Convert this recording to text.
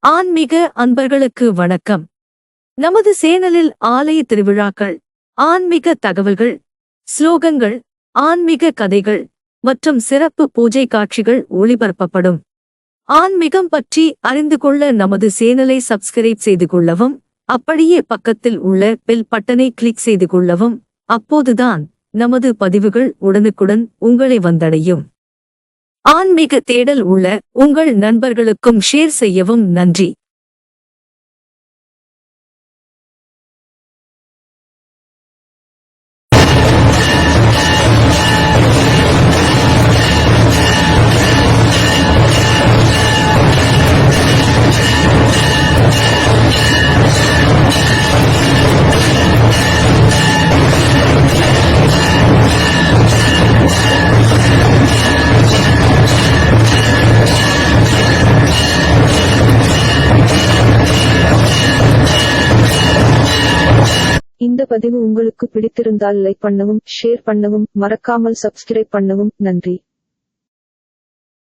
ஆன்மீக அன்பர்களுக்கு வணக்கம். நமது சேனலில் ஆலய திருவிழாக்கள் ஆன்மீக தகவல்கள் ஸ்லோகங்கள் ஆன்மீக கதைகள் மற்றும் சிறப்பு பூஜை காட்சிகள் ஒளிபரப்பப்படும். ஆன்மீகம் பற்றி அறிந்து கொள்ள நமது சேனலை சப்ஸ்கிரைப் செய்து கொள்ளவும் அப்படியே பக்கத்தில் உள்ள பெல் பட்டனை கிளிக் செய்து கொள்ளவும் அப்போதுதான் நமது பதிவுகள் உடனுக்குடன் உங்களை வந்தடையும். ஆன்மீக தேடல் உள்ள உங்கள் நண்பர்களுக்கும் ஷேர் செய்யவும் நன்றி. இந்த பதிவு உங்களுக்கு பிடித்திருந்தால் லைக் பண்ணவும் ஷேர் பண்ணவும் மறக்காமல் சப்ஸ்கிரைப் பண்ணவும் நன்றி.